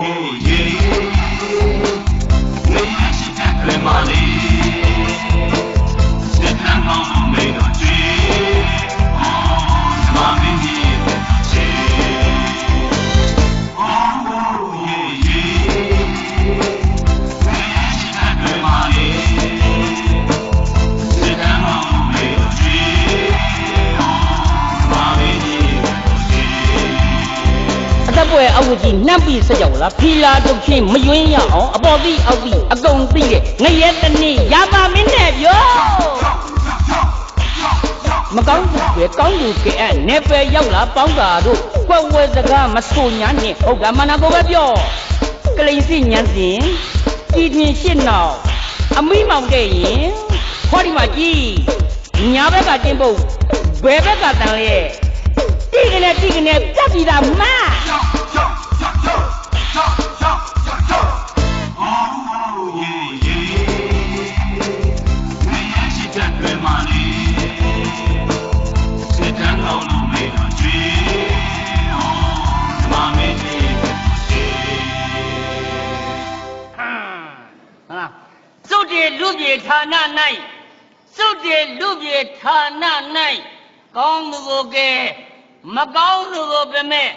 yeah, yeah. အသက်ပွဲအဝတ်ကြီးနှမ်းပြီးစကြောက်လားဖီလာတုတ်ချင်းမယွင်းရအောင်အပေါ်သိအောက်သိအကုန်သိတဲ့ငရဲတနေ့ရပါမင်းနဲ့ပြောမကောင်းဘူးပဲကောင်းသူကဲအဲ့နေပယ်ရောက်လာပေါင်းတာတို့ကွက်ဝဲစကားမဆိုညာနဲ့ဟုတ်ကမနာကိုပဲပြောကလိန်စီညံစဉ်ကြည်တင်ရှစ်နောက်အမိမောင်တဲ့ရင်ခေါ်ဒီမှာကြည်ညာဘက်ကတင်းဖို့ဘယ်ဘက်ကတန်လဲ တိကနေတိကနေပြတ်ပြီးသားမ Oh, yeah, yeah. We should have been money. Sit down on me, no tree. Oh, my baby, ဟာစုတ်တယ်လူပြေဌာန၌စုတ်တယ်လူပြေဌာန၌ကောင်းသူကိုကဲ မကောင်းသူကိုပြမဲ့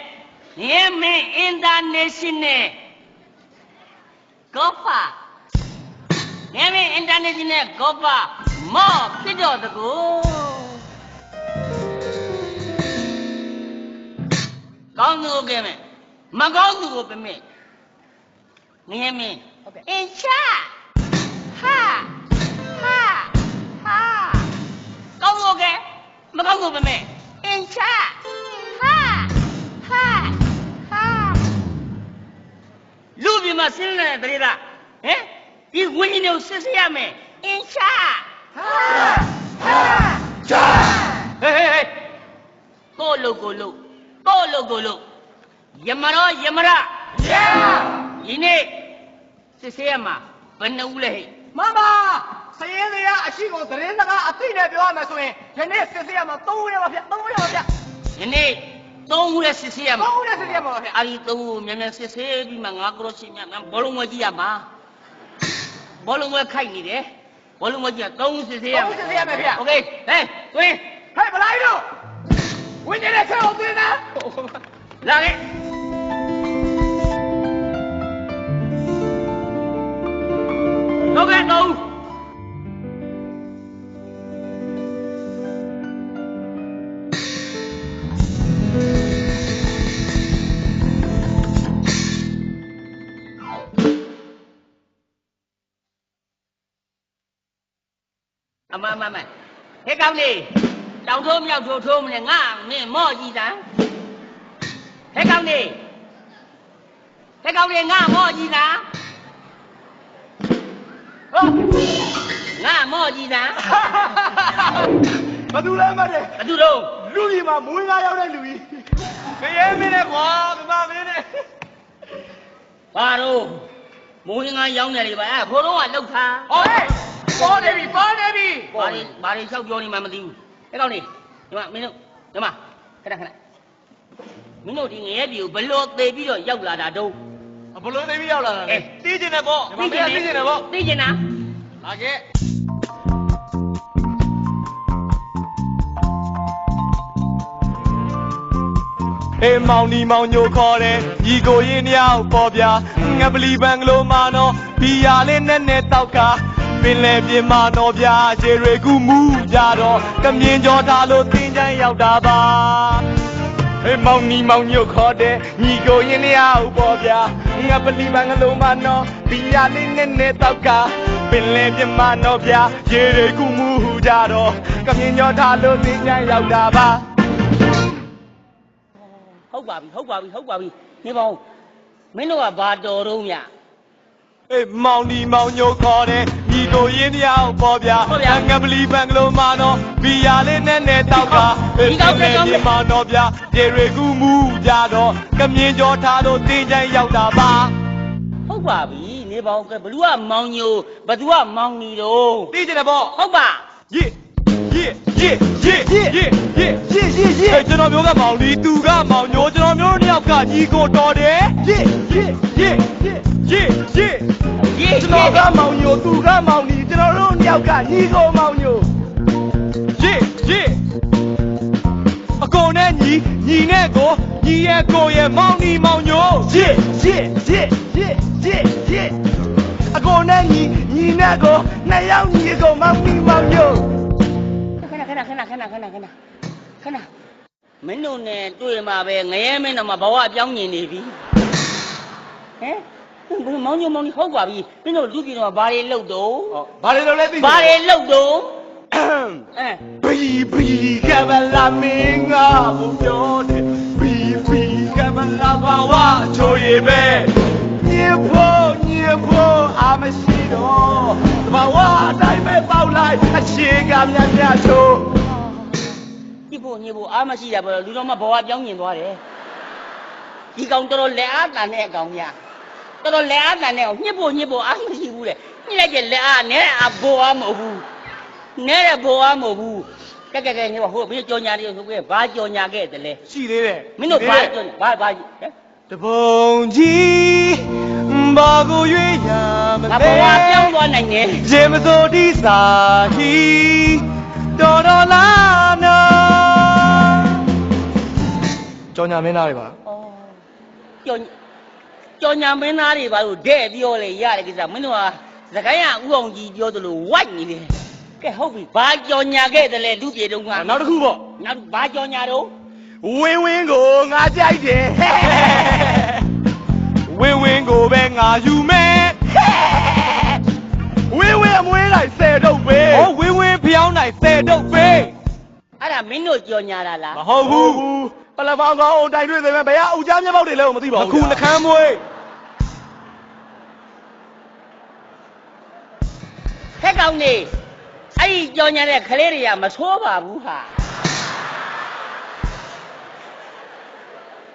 ရဲမင်းအင်တာနေရှင်နယ်ကောဖာရဲမင်းအင်တာနေရှင်နယ်ကောဖာမော့ဖြစ်တော့တကူကောင်းသူကိုကဲမဲ့မကောင်းသူကိုပြမဲ့ငရဲမင်းဟုတ်ကဲ့အင်ချာဟာဟာဟာကောင်းလို့ကဲမကောင်းလို့ပဲမဲ့အင် လူပြမဆင်းနေတဲ့တရေလားဟမ်ဒီဝင်းကြီးတွေကိုစစ်စစ်ရမယ်အင်ချာဟာဟာချာဟေးဟေးဟေးကိုလုတ်ကိုလုတ်ကိုလုတ်ကိုလုတ်ယမရောယမရယဒီနေ့စစ်စစ်ရမှာဘယ်နှဦးလဲဟဲ့မမစရင်တွေကအရှိကိုသတင်းစကားအသိနဲ့ပြောရမယ်ဆိုရင်ဒီနေ့စစ်စစ်ရမှာ3ဦးရပါဗျ3ဦးရပါဗျယနေ့ သုံးဦးနဲ့စစ်ဆေးရမှာ 3ဦးနဲ့စစ်စစ်ရမှာပါဗျ အာဒီသုံးဦးမြန်မြန်စစ်ဆေးပြီးမှငါကရောရှိမြတ်ဘောလုံးမွေးကြည့်ရမှာဘောလုံးမွေးခိုက်နေတယ်ဘောလုံးမွေးကြည့်ရသုံးဦးစစ်ဆေးရ 3ဦးစစ်စစ်ရမယ်ဗျ โอเคဟဲ့သွင်း ဟဲ့ဗလိုက်တို့ဝင်းနေတဲ့ချက်ကိုသိနေတာ လာခဲ့တော့ကဲသုံး အမအမအမဟဲ့ကောင်းလေးတောင်ထိုးမြောက်ထိုးထိုးမလဲငါမင်းမော့ကြည့်စမ်းဟဲ့ကောင်းလေးဟဲ့ကောင်းလေးငါမော့ကြည့်စမ်းဟုတ်ငါမော့ကြည့်စမ်းဘာသူလဲမတဲ့ဘသူတော့လူကြီးမှာမွေးကားရောက်တဲ့လူကြီးခရဲမင်းနဲ့ကွာမမမင်းနဲ့ဘာတော့မိုးရင်းကရောင်းတယ်လေဗျာအဲ့ခိုးတော့ကလောက်ထားဟောဟဲ့ ပေါ်နေပြီပေါ်နေပြီဘာတွေဘာတွေလျှောက်ပြောနေမှမသိဘူးဟဲ့ကောင်းလေးဒီမှာမင်းတို့ဒီမှာခဏခဏမင်းတို့ဒီငရဲပြည်ကိုဘလို့သေပြီးတော့ရောက်လာတာတော့ဘလို့သိပြီးရောက်လာတာအဲလဲတီးကျင်တယ်ပေါ့သိကျင်သိကျင်တယ်ပေါ့သိကျင်တာလာခဲ့အေးမောင်ဒီမောင်ညိုခေါ်တယ်ညီကိုရင်တယောက်ပေါ်ပြငပလီဘန်ကလိုမာနော်ဘီယာလေးနဲ့နဲ့တောက်က ပင်လေပြင်မာနော်ဗျာခြေရေကူမူကြတော့ကမြင်ကြောထားလို့တင်းချမ်းရောက်တာပါအေးမောင်နီမောင်ညိုခေါ်တယ်ညီကိုရင်တယောက်ပေါ်ပြငပလီဘန်ကလိုမာနော်ဘီယာလေးနဲ့နဲ့တောက်ကပင်လေပြင်မာနော်ဗျာခြေရေကူမူကြတော့ကမြင်ကြောထားလို့တင်းချမ်းရောက်တာပါဟုတ်ပါပြီဟုတ်ပါပြီဟုတ်ပါပြီနေပါဦးမင်းတို့ကဘာတော်တော့မြ အေးမောင်ဒီမောင်ညိုခေါ်တယ်ညီကိုရင်းတယောက်ပေါ်ဗျာဟုတ်ဗျာငပလီဘန်ကလိုမာနော်ဘီယာလေးနဲ့နဲ့တောက်ကဒီကောင်းတဲ့ကောင်းတဲ့ဒီမာနော်ဗျာရေရေကူမူကြတော့ကမြင်ကြောထားလို့တင်းချမ်းရောက်တာပါဟုတ်ပါပြီနေပါဦးကဲဘလူကမောင်ညိုဘသူကမောင်နီတော့သိကြတယ်ပေါ့ဟုတ်ပါရေယေ ယေယေယေယေယေရှင်းရှင်းရှင်းဟဲ့ကျွန်တော်မျိုးကမောင်လီသူကမောင်ညိုကျွန်တော်မျိုးနှစ်ယောက်ကညီကိုတော်တယ်ရှင်းရှင်းယေယေယေယေရေကျွန်တော်ကမောင်ညိုသူကမောင်နီကျွန်တော်တို့နှစ်ယောက်ကညီကိုမောင်ညိုယေယေအကုန်နဲ့ညီညီနဲ့ကိုညီရဲ့ကိုရဲ့မောင်နီမောင်ညိုရှင်းရှင်းရှင်းရှင်းရှင်းရှင်းအကုန်နဲ့ညီညီနဲ့ကိုနှစ်ယောက်ညီကိုမောင်နီမောင်ညို ခဏခဏခဏခဏခဏခဏခဏမင်းတို့နဲ့တွေ့မှာပဲငရဲမင်းတော့မှဘဝပြောင်းညင်နေပြီဟမ်ဘယ်မောင်ညိုမောင်ကြီးဟုတ်ပါပြီမင်းတို့လူပြည်တော့ဘာတွေလုပ်တော့ဟောဘာတွေလို့လဲသိဘာတွေလုပ်တော့အဲဘီဘီကမလာမင်းငါဘူးပြောတယ်ဘီဘီကမလာဘာဝချိုးရပဲညဖို့ညဖို့အာမရှိတော့ဘာဝအတိုင်းပဲပေါက်လိုက်အရှိကမြတ်မြတ်ချိုးကြည့် ဖို့ညစ်ဖို့အားမရှိတာပေါ့လူတော်မှဘဝပြောင်းညင်သွားတယ်ဒီကောင်တော်တော်လက်အားတန်တဲ့အကောင်များတော်တော်လက်အားတန်တဲ့အောင်ညစ်ဖို့ညစ်ဖို့အားမရှိဘူးလေညစ်လိုက်တဲ့လက်အားနဲ့အဘိုးအားမဟုတ်ဘူးနဲ့တဲ့ဘိုးအားမဟုတ်ဘူးကဲကဲကဲညဟိုဘယ်ကြော်ညာတွေဆိုခဲ့ဘာကြော်ညာခဲ့တယ်လဲရှိသေးတယ်မင်းတို့ဘာကြော်ညာဘာဘာဟဲ့တပုံကြီးဘာကိုရွေးရမငါလဲဘဝပြောင်းသွားနိုင်တယ်ရေမစိုးဒီစာဟီတော်တော်လာ ကြောင်ညာမင်းသားတွေပါဩကြော်ကြော်ညာမင်းသားတွေဘာလို့တဲ့ပြောလဲရတယ်ကိစ္စမင်းတို့ဟာစကိုင်းကဥအောင်ကြီးပြောသလိုဝိုက်နေတယ်ကဲဟုတ်ပြီဘာကြော်ညာခဲ့တယ်လဲလူပြေတုံးကနောက်တစ်ခုပေါ့နောက်ဘာကြော်ညာတော့ဝင်းဝင်းကိုငါကြိုက်တယ်ဝင်းဝင်းကိုပဲငါယူမယ်ဝင်းဝင်းအမွေးလိုက်ဆယ်တော့ပဲဟောဝင်းဝင်းဖျောင်းနိုင်ဆယ်တုပ်ပဲအဲ့ဒါမင်းတို့ကြော်ညာတာလားမဟုတ်ဘူး ပလပောင်းကောင်းအောင်တိုင်တွေ့သေးမယ်ဘယ်ကအူချမ်းမျက်ပေါက်တွေလဲကိုမသိပါဘူးအခုနှကမ်းမွေးခက်ကောင်းနေအဲ့ဒီကြော်ညာတဲ့ကလေးတွေကမဆိုးပါဘူးဟာ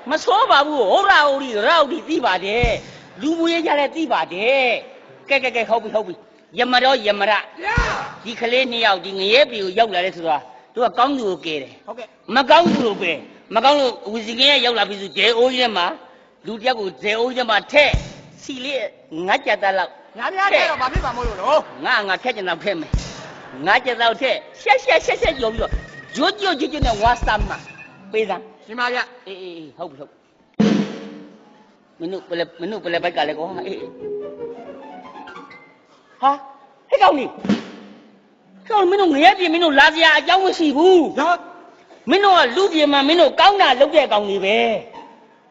မဆိုးပါဘူးဟောရာဟိုဒီရာဟိုဒီသိပါတယ်လူမူရေးကြလည်းသိပါတယ်ကဲကဲကဲဟုတ်ပြီဟုတ်ပြီယမတော်ယမရဒီကလေးနှစ်ယောက်ဒီငရဲပြီကိုရောက်လာတဲ့ဆိုတာသူကကောင်းသူကိုကဲတယ်ဟုတ်ကဲ့မကောင်းဘူးလို့ပဲ မကောင်းလို့ဝီစီကင်းရဲ့ရောက်လာပြီဆိုဂျဲအိုးကြီးထဲမှာလူတစ်ယောက်ကိုဂျဲအိုးကြီးထဲမှာထည့်စီလေးငါးကြက်သားလောက်ညာများတဲ့တော့ဘာဖြစ်မှာမို့လို့နော်ငါငါထည့်ကျင်တော့ထည့်မယ်ငါကြက်သားထည့်ရှက်ရှက်ရှက်ရှက်ကြော်ပြီးတော့ဂျိုးဂျိုးဂျိုးဂျိုးနဲ့ဝါစမ်းမှာပေးစမ်းရှင်မရအေးအေးအေးဟုတ်ပြီဟုတ်ပြီမင်းတို့ပလဲမင်းတို့ပလဲဘိုက်ကလည်းကောအေးအေးဟာဟဲ့ကောင်นี่ကောင်မင်းတို့ငရဲပြင်မင်းတို့လာစရာအကြောင်းမရှိဘူးဟာ မင်းတို့ကလူပြေမှာမင်းတို့ကောင်းတာလုပ်တဲ့အကောင်တွေပဲ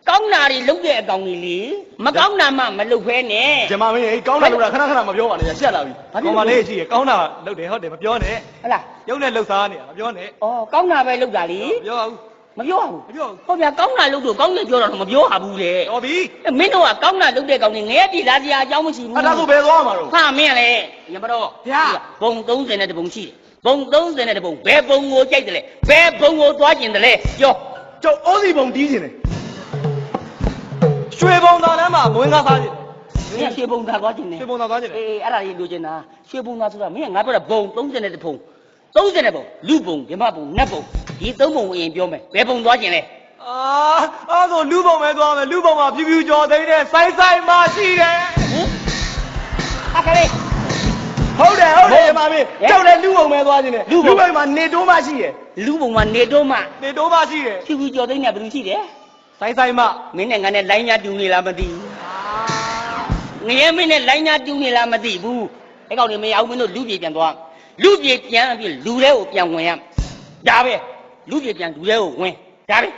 ကောင်းတာတွေလုပ်တဲ့အကောင်တွေလေမကောင်းတာမှမလုပ်ဖဲနဲ့ဂျမမင်းဟေးကောင်းတယ်လို့ခဏခဏမပြောပါနဲ့ရှက်လာပြီဘာဖြစ်ကောလို့င်းပါလေရှိရကောင်းတာလုပ်တယ်ဟုတ်တယ်မပြောနဲ့ဟုတ်လားရုပ်နဲ့လှုပ်စားနေတာမပြောနဲ့ဩကောင်းတာပဲလုပ်တာလေမပြောဘူးမပြောဘူးမပြောဘူးဟုတ်ဗျာကောင်းတာလုပ်တော့ကောင်းတယ်ပြောတော့မပြောပါဘူးလေတော်ပြီအဲ့မင်းတို့ကကောင်းတာလုပ်တဲ့ကောင်တွေငရဲပြည်လာစရာအကြောင်းမရှိဘူးအဲ့ဒါဆိုဘယ်သွားမှာတော့ဟာမင်းလေညမတော်ဗျာဘုံ30နဲ့တပုံရှိတယ် ဘုံ30နဲ့တပုံဘယ်ဘုံကိုကြိုက်တယ်လဲဘယ်ဘုံကိုသွားကျင်တယ်လဲပြောကျုပ်အိုးစီပုံတီးနေတယ်ရွှေဘုံသားတန်းမှာမွေးကားစားခြင်းမင်းရွှေဘုံသာသွားကျင်တယ်ရွှေဘုံသားသွားခြင်းလေအေးအဲ့ဒါကြီးလိုချင်တာရွှေဘုံသားဆိုတာမင်းကငါပြောတာဘုံ30နဲ့တပုံ30နဲ့ပုံလူဘုံဓမ္မဘုံနတ်ဘုံဒီသုံးဘုံကိုအရင်ပြောမယ်ဘယ်ဘုံသွားကျင်လဲအာအဲ့ဆိုလူပုံပဲသွားမယ်လူပုံမှာဖြူဖြူကြော်သိမ်းတဲ့စိုင်းစိုင်းမှရှိတယ်ဟင်အခါလေး ဟုတ်တယ်ဟုတ်တယ်ဟုတ်ဂျမမင်းဟဲ့ကျုပ်လည်းလူပုံပဲသွားနေတယ်လူပုံလူပုံမှာနေတိုးမှရှိရယ်လူဘုံမှာနေတော့မှနေတိုးမှရှိတယ်ဖြူဖြူကြော်သိမ်းနေဘယ်လိုရှိတယ်စိုင်းစိုင်းမှမင်းနဲ့ငါနဲ့လိုင်းညာတူနေလားမသိဘူးငရဲမင်းနဲ့လိုင်းညာတူနေလားမသိဘူးအဲ့ကောင်တွေမရဘူးမင်းတို့လူပြေပြန်သွားလူပြေပြန်ပြီးလူထဲကိုပြန်ဝင်ရမယ်ဒါပဲလူပြေပြန်လူထဲကိုဝင်ဒါပဲ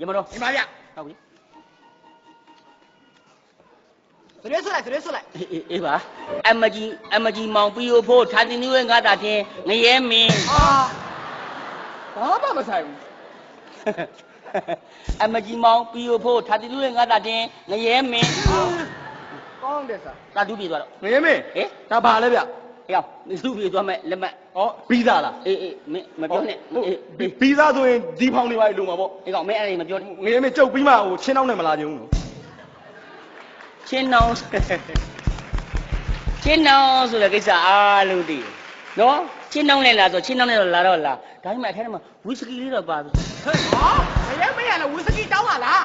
ရမတော့ဒီမှာဗျဟုတ်ပြီ သရဲဆွလိုက်သရဲဆွလိုက်အေးအေးအေးပါအမကြီးအမကြီးမောင်ပြီးဖို့ထားတင်နေဝဲငါတာတင်ငရဲမင်းအာဘာမှမဆိုင်ဘူးအမကြီးမောင်ပြီးဖို့ထားတင်နေဝဲငါတာတင်ငရဲမင်းကောင်းတယ်စာတာဒုပြေသွားတော့ငရေမင်းဟေးဒါဘာလဲဗျဟေးအောင်လူပြေသွားမဲ့လက်မှတ်ဟောဘီဇာလားအေးအေးမင်းမပြောနဲ့အေးဘီဘီဇာဆိုရင်ဒီဖောင်တွေပါလုံမှာပေါ့အေးကောင်မင်းအဲ့ဒါမပြောနဲ့ငရေမင်းကျုပ်ပြီးမှဟိုချင်းနှောင်းနဲ့မလာကြဘူးနော် ချင်းနောင်ချင်းနောင်ဆိုတဲ့ကိစ္စအားလုံးသိတယ်နော် ချင်းနှောင်းလဲလာဆိုချင်းနှောင်းလဲတော့လာတော့လာဒါပေမဲ့အထဲမှာဝီစကီလေးတော့ပါပြီ ဟဲ့ဟာမရမရလဲဝီစကီတောင်းပါလား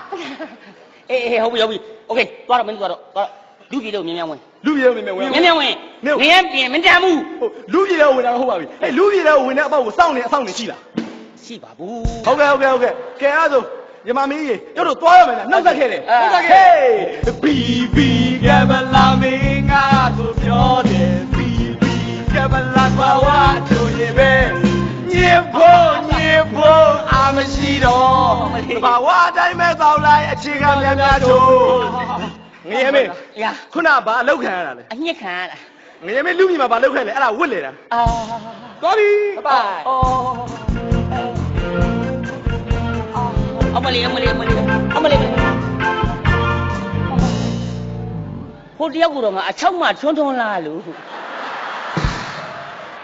အေးအေးဟုတ်ပြီဟုတ်ပြီโอเคသွားတော့မင်းသွားတော့သွားလူပြည်လို့မြင်မြန်ဝင် လူပြေဝင်မယ်ဝင် မြင်မြန်ဝင်နေရပြင်မတန်ဘူး လူပြေတော့ဝင်တာဟုတ်ပါပြီအဲလူပြေတော့ဝင်တဲ့အပေါက်ကိုစောင့်နေအဆောင်နေရှိလား ရှိပါဘူး ဟုတ်ကဲ့ဟုတ်ကဲ့ဟုတ်ကဲ့ကဲအဲ့ဒါဆို ညီမမင်းကြီးတို့တို့သွားရမယ်လားနှုတ်ဆက်ခဲ့တယ်နှုတ်ဆက်ခဲ့ဘီဘီကမလာမင်းငါဆိုပြောတယ်ဘီဘီကမလာကွာဝါတို့ရဲ့ပဲညင်ဖို့ညင်ဖို့အာမရှိတော့ဘာဝအတိုင်းမဲ့တောင်းလိုက်အခြေခံများများတို့ငရဲမေရာခုနကဘာအလောက်ခံရတာလဲအညစ်ခံရတာငရဲမေလူမြင်မှာဘာလောက်ခံလဲအဲ့ဒါဝစ်လေတာအာသွားပြီဘိုင်အ လေးအမလေးအမလေးအမလေးဟိုတယောက်ကတော့ငါအချောက်မှထွန်းထွန်းလာလို့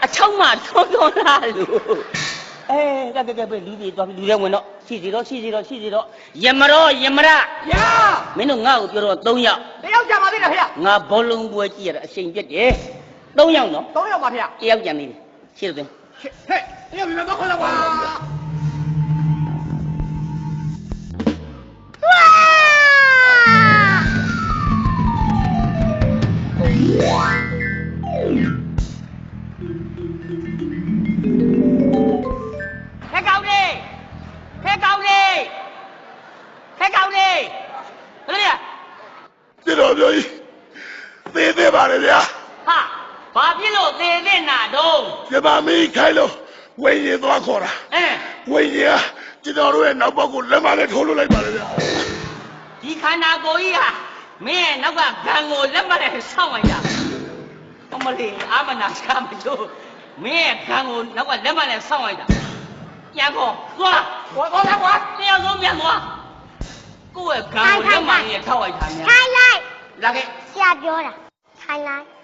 အချောက်မှထွန်းထွန်းလာလို့အဲကကကပဲလူကြီးသွားပြီလူတွေဝင်တော့ရှိစီတော့ရှိစီတော့ရှိစီတော့ယမရောယမရရမင်းတို့ငါ့ကိုပြောတော့၃ယောက်တယောက်ကြပါသေးတယ်ဖေ။ငါဘောလုံးပွဲကြည့်ရတာအချိန်ပြတ်တယ်၃ယောက်နော်သုံးယောက်ပါဖေ။တယောက်ကြံနေတယ်ရှင်းတယ်ဟဲ့တယောက်ပြန်တော့ခေါ်လာကွာ ခေါ်တာအဲဝိညာဉ်ကကျွန်တော်တို့ရဲ့နောက်ဘက်ကိုလက်မနဲ့ထိုးလို့လိုက်ပါလေဗျာဒီခန္ဓာကိုယ်ကြီးဟာမင်းရဲ့နောက်ကဂံကိုလက်မနဲ့ဆောက်လိုက်တာအမလေးအာမနာရှာမလို့မင်းရဲ့ဂံကိုနောက်ကလက်မနဲ့ဆောက်လိုက်တာပြန်ခေါ်သွားကွာကွာကွာတယောက်ဆုံးပြန်သွားကိုယ့်ရဲ့ဂံကိုလက်မနဲ့ထောက်လိုက်တာများထိုင်လိုက်လာခဲ့ဆရာပြောတာထိုင်လိုက်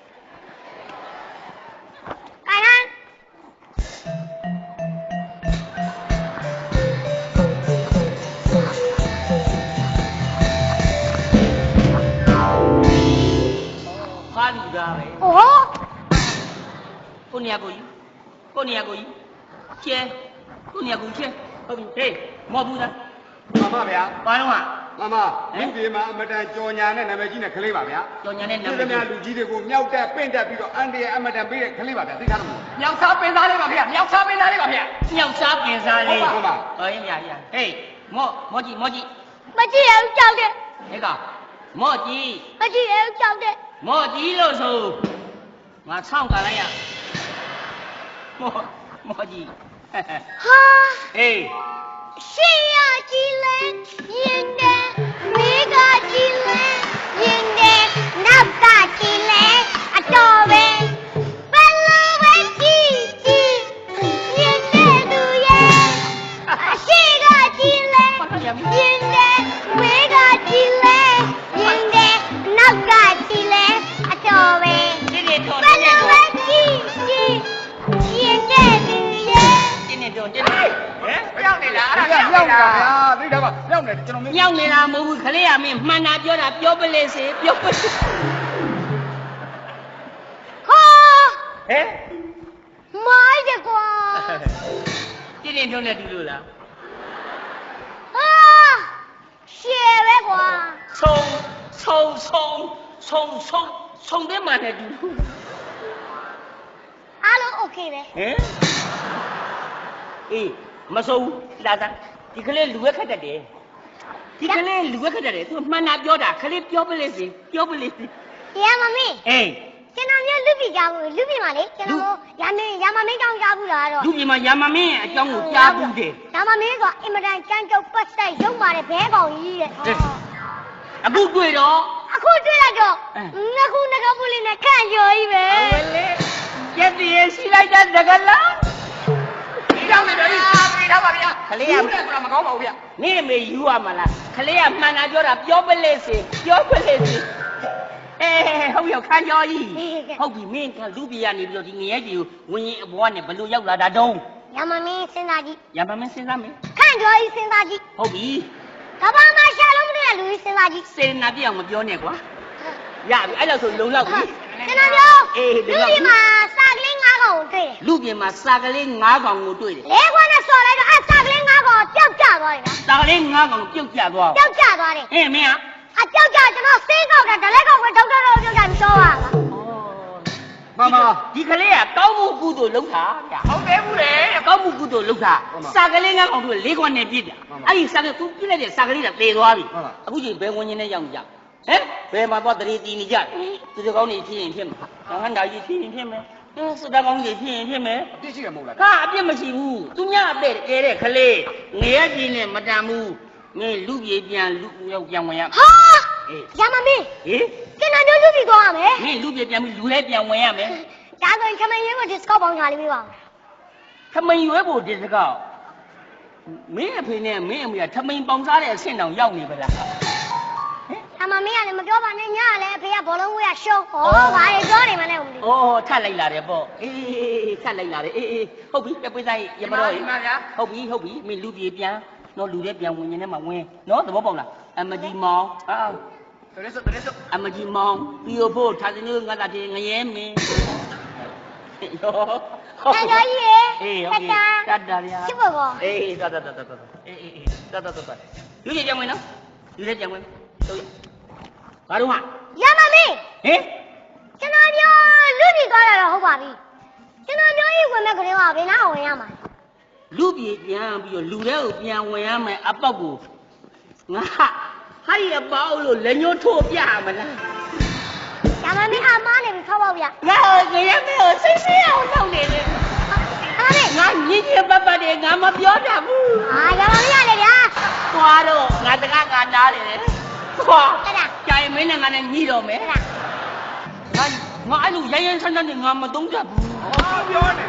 ဖားလူသားပဲဟောကိုနေရာကိုယူကိုနေရာကိုယူကျဲကိုနေရာကိုကျဲဟုတ်ပြီဟေးမော်ဘူးသားမမဗျာဘာတော့ကမမလူပြေမှာအမတန်ကြော်ညာနဲ့နာမည်ကြီးနဲ့ခလေးပါဗျာကြော်ညာနဲ့နာဒီမသည်မျှလူကြီးတွေကိုမြောက်တက်ပင့်တက်ပြီးတော့အန်တရအမတန်ပေးတဲ့ခလေးပါဗျာသိထားလို့မြောက်စားပင်သားလေးပါဖေ။မြောက်စားပင်သားလေးပါဖေမြောက်စားပင်စားလေးဟုတ်ပါဟောရင်ရရဟေးမော့မော့ကြည့်မော့ကြည့်မကြည့်ရဘူးကြောက်တယ်ဟဲ့ကောင်မော့ကြည့်မကြည့်ရဘူးကြောက်တ ယ်မော့ကြည့်လို့ဆိုငါဆောင်းကန်လိုက်ရမော့မော့ကြည့်ဟာဟေး ဒီနေ့တော့ဘယ်လိုပဲကြည့်ကြည့်ရင်တဲ့သူရဲ့ဒီနေ့တော့ဒီနေ့။ဟဲ့မြောက်နေလားအဲ့ဒါဗျာမြောက်မြောက်နေတာတာဗျာသိထားပါမြောက်နေကျွန်တော်မင်းမြောက်နေတာမဟုတ်ဘူးခလေးရမင်းမှန်တာပြောတာပြောပလေစေပြောပလေဟာဟဲ့မိုင်းတယ်ကွာဒီနေ့တော့နဲ့တူလို့လားဟာရှယ်ပဲကွာဆုံဆုံဆုံဆုံဆုံ ဆုံသွင်းမှနဲ့တူအားလုံး okay ပဲဟင်အေးမစုံလာတာဒီကလေးလူဝက်ခက်တတ်တယ်ဒီကလေးလူဝက်ခက်တတ်တယ်သူမှန်တာပြောတာကလေးပြောပလိစီပြောပလိစီတရားမမေးအေးကျွန်တော်မျိုးလူပြီကြားဘူးလူပြီမှာလေကျွန်တော်ရာမင်းရာမမင်းတောင်းကြားဘူးလားတော့လူပြီမှာရာမမင်းအကြောင်းကိုကြားဘူးတယ်ရာမမင်းဆိုအင်မတန်ကြမ်းကြုတ်ပတ်တိုက်ရုံပါတယ်ဘဲကောင်ကြီးတဲ့အခုတွေ့တော့ အခုတွေ့လိုက်တော့အဲ ငါခုငါကပူလေးနဲ့ခန့်ကျော်ကြီးပဲဝဲလေကျက်တည်းရှိလိုက်တဲ့တကလားမြောက်နေတယ်။သိထားပါဗျာ။ခလေးရလူတဲ့ဆိုတာမကောင်းပါဘူးဗျာနေမေယူရမလားခလေးကမှန်တာပြောတာပြောပလေစေပြောပလေစေအေးဟုတ်ရောခန်းကျော်ကြီးဟုတ်ပြီမင်းကလူပြည်ကနေပြီးတော့ဒီငရဲကြီးကိုဝင်းရင်အပေါ်ကနေဘလို့ရောက်လာတာတုံးရမမင်းစဉ်းစားကြည့်ရပါမင်းစဉ်းစားမယ်ခန့်ကျော်ကြီးစဉ်းစားကြည့်ဟုတ်ပြီကဘာမှရှာ လို့မတွေ့တဲ့လူကြီးစဉ်းစားကြည့် စေနာပြအောင်မပြောနဲ့ကွာရပြီအဲ့လောက်ဆိုလုံလောက်ပြီ ကျွန်တော်ပြော အေး လူ လုံလောက် ကြီး ပြီ မှာစာကလေးငါး ကောင်ကိုတွေ့တယ် လူပြင်မှာစာကလေး၅កောင်ကိုတွေ့တယ် လဲခွန်းနဲ့ဆော်လိုက်တော့အဲ့စာကလေးငါးကောင်ပျောက်ကျသွားတယ်ဗျာ စာကလေး၅កောင်ပြုတ်ကျသွား ပျောက်ကျသွားတယ် ဟင်းမင်းอ่ะ အပျောက်ကျကျွန်တော်စေးကောက်တာဒလဲကောက်ကိုဒေါက်တာတော့ပျောက်ကျပြီးတော့ပါလား မမဒီကလေးကကောင်းမှုကုသိုလ်လုပ်တာဗျာဟုတ်တယ်ဘူးလေကောင်းမှုကုသိုလ်လုပ်တာစာကလေး၅កောင်တို့လေးခွန်းနဲ့ပြည့်တယ်အဲ့ဒီစာကသူပြည့်လိုက်တဲ့စာကလေးကသေသွားပြီအခုချိန်ဘယ်ဝင်နေရောက်ကြဟမ်ဘယ်မှာသွားတရေတီနေကြသူတို့ကောင်းနေဖြစ်ရင်ဖြစ်မှာဟန်တာကြီးဖြစ်ရင်ဖြစ်မယ်ဟင်းစတာကောင်းကြီးဖြစ်ရင်ဖြစ်မယ်ပြည့်ရှိရမဟုတ်လားကအပြစ်မရှိဘူးသူများအတဲ့ကဲတဲ့ခလေးငရဲကြီးနဲ့မတန်ဘူးမင်းလူပြေပြန်လူရောက်ပြန်ဝင်ရဟာအေးရမမင်းဟေး ကျွန်တော်မျိုးလူပြီးသွားရမယ်မင်းလူပြေပြန်ပြီးလူလဲပြန်ဝင်ရမယ်ဒါဆိုရင်ခမင်းရေးကိုဒီစကောက်ပေါင်းချလေးပေးပါဦးထမိန်ရွဲဖို့ဒီစကောက်မင်းအဖေနဲ့မင်းအမေကထမိန်ပေါင်စားတဲ့အဆင့်တောင်ရောက်နေပါလားအမမင်းကလည်းမပြောပါနဲ့ညကလည်းအဖေကဘောလုံးဝဲကရှုံးဟောဘာတွေပြောနေမှလည်းမသိဘူးဩထပ်လိုက်လာတယ်ပေါ့အေးထပ်လိုက်လာတယ်အေးအေးဟုတ်ပြီပြပိစားရမတော့ဟုတ်ပြီဟုတ်ပြီမင်းလူပြေပြန်နော်လူတဲ့ပြန်ဝင်နေမှာဝင်နော်သဘောပေါက်လားအမဒီမောင်အာတရက်စတရက်စ အမကြီးမောင်ပြီးတော့ဖို့ထားစနေငါတာတင်ငရဲမင်းရောတန်တော်ကြီးရေအေးတဟုတ်တ်ကဲ့တာတတ်တာဗျာချစ်ဖို့ကောအေးတတ်တတ်တတ်တတ်အေးအေးအေးတတ်တတ်တတ်လူကြီးကြောင်ဝင်နော်လူလေးကြောင်ဝင်တို့ဘာလို့ဟာရမမင်းဟင်ကျွန်တော်မျိုးလူပြီးသွားတာတော့ဟုတ်ပါပြီကျွန်တော်မျိုးကြီးဝင်မဲ့ကလေးကဘယ်နာဝင်ရမှာလူပြေပြန်ပြီးတော့လူတဲ့ကိုပြန်ဝင်ရမယ်အပေါက်ကိုငါ ဟာဟာဒီအပေါက်လို့လက်ညှိုးထိုးပြမလားရမမင်းအမားနေပြီဖောက်ပေါ့ဗျာငါငရဲမဲကိုစိတ်ဆင်းအောင်လုပ်နေတယ်အမမင်းငါညင်ညင်ပတ်ပတ်တွေငါမပြောတတ်ဘူးအာရမမင်းရလေဗျာသွားတော့ငါတကားငါနားတယ်သွားအဲ့ဒါကြိုင်မင်းနဲ့ငါနဲ့ညှိတော့မယ်အဲ့ငါဒါငါအဲ့လိုရိုင်းရိုင်းဆန်းဆန်းနဲ့ငါမသုံးတတ်ဘူးဟောပြောနေ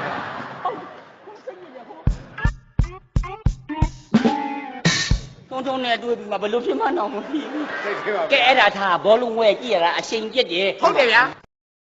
ထုံထုံနဲ့တွေ့ပြီးမှဘယ်လိုဖြစ်မှန်းတော့မသိဘူးသိသေးပါကဲအဲ့ဒါထားဘောလုံးဝဲကြည့်ရတာအချိန်ပြစ်တယ်ဟုတ်တယ်ဗျာ